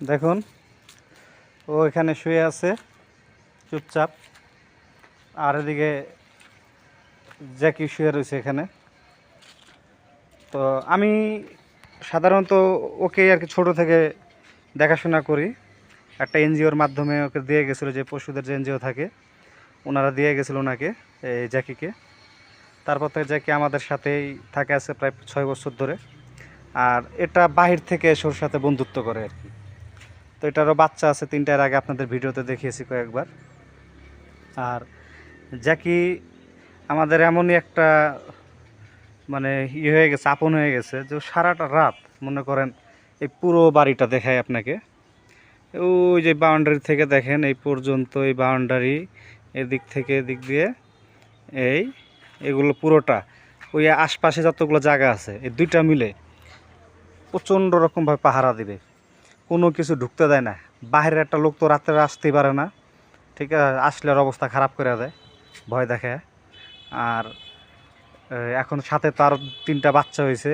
দেখুন, ও এখানে শুয়ে আছে, চুপচাপ। আর এদিকে জ্যাকি শুয়ে রয়েছে এখানে। তো আমি সাধারণত ওকে আর কি ছোটো থেকে দেখাশোনা করি। একটা এনজিওর মাধ্যমে ওকে দিয়ে গেছিল, যে পশুদের যে এনজিও থাকে, ওনারা দিয়ে গেছিল ওনাকে, এই জ্যাকিকে। তারপর থেকে জ্যাকি আমাদের সাথেই থাকে আছে প্রায় ছয় বছর ধরে। আর এটা বাহির থেকে এসে সাথে বন্ধুত্ব করে আর কি। তো এটারও বাচ্চা আছে তিনটার আগে আপনাদের ভিডিওতে দেখিয়েছি কয়েকবার। আর জ্যাকি আমাদের এমনই একটা মানে ইয়ে হয়ে গেছে, আপন হয়ে গেছে যে সারাটা রাত, মনে করেন, এই পুরো বাড়িটা দেখায় আপনাকে। ওই যে বাউন্ডারি থেকে দেখেন, এই পর্যন্ত এই বাউন্ডারি এদিক থেকে এদিক দিয়ে, এই, এগুলো পুরোটা। ওই আশপাশে যতগুলো জায়গা আছে, এই দুইটা মিলে প্রচণ্ড রকমভাবে পাহারা দিবে। কোনো কিছু ঢুকতে দেয় না। বাইরের একটা লোক তো রাত্রে আসতেই পারে না। ঠিক আছে, আসলে অবস্থা খারাপ করে দেয়, ভয় দেখে। আর এখন সাথে তার তিনটা বাচ্চা হয়েছে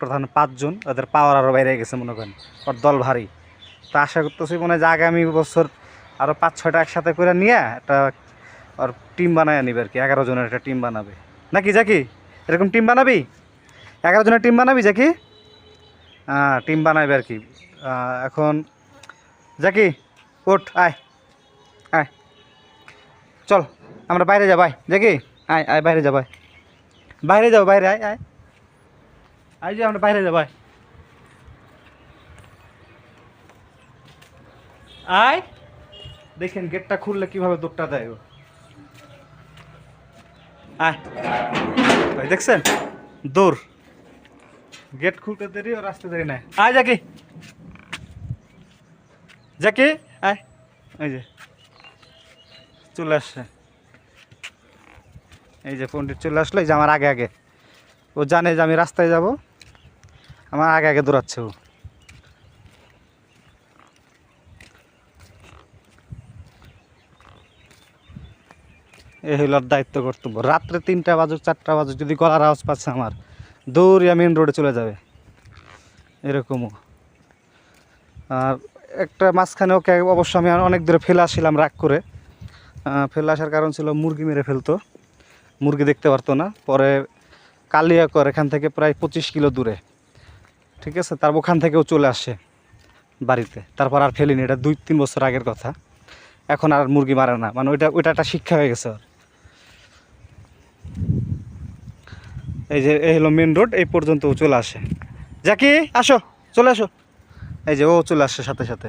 প্রধান পাঁচজন, ওদের পাওয়ার আরও বাইরে গেছে মনে করেন, ওর দল ভারী। তা আশা করতেছি মনে হয় যে আগামী বছর আরও পাঁচ, ছয়টা একসাথে করে নিয়ে একটা আর টিম বানায় নিবে আর কি, এগারো জনের একটা টিম বানাবে। নাকি জাকি এরকম টিম বানাবি? এগারো জনের টিম বানাবি জাকি হ্যাঁ টিম বানাবে আর কি। এখন জাকি ওঠ আয় আয়। চল, আমরা বাইরে যাব, আয়। জাকি, আয় আয়, বাইরে যাব, আয়। বাইরে যাব, বাইরে, আয় আয়। আয় যে, আমরা বাইরে যাব, আয়। দেখেন গেটটা খুললে কীভাবে দৌড়টা দেয় আয়। ভাই, দেখছেন? দৌড় গেট খুলতে দেরি ও রাস্তা দেরি নাই। আয়, জাকি। জাকি? আয় এই যে। চলে আসছে। এই যে পণ্ডিত চলে আসলো, এই যে আমার আগে আগে। ও জানে যে আমি রাস্তায় যাব। আমার আগে আগে দৌড়াচ্ছে ও। এই হইল দায়িত্ব কর্তব্য। রাত্রে তিনটা বাজুক, চারটা বাজুক, যদি গলার আওয়াজ পাচ্ছে আমার, দৌড়িয়া মেন রোডে চলে যাবে। এরকমও। আর একটা মাঝখানে ওকে অবশ্য আমি অনেক দূরে ফেলে আসছিলাম রাগ করে। ফেলে আসার কারণ ছিল মুরগি মেরে ফেলতো। মুরগি দেখতে পারতো না। পরে কালিয়াকর এখান থেকে প্রায় পঁচিশ কিলো দূরে। ঠিক আছে? তার ওখান থেকেও চলে আসে বাড়িতে। তারপর আর ফেলিনি। এটা দুই তিন বছর আগের কথা। এখন আর মুরগি মারে না। মানে ওইটা ওইটা একটা শিক্ষা হয়ে গেছে এই যে, এই হলো মেন রোড এই পর্যন্ত চলে আসে। যাকি আসো। চলে আসো। এই যে ও চলে আসছে সাথে সাথে।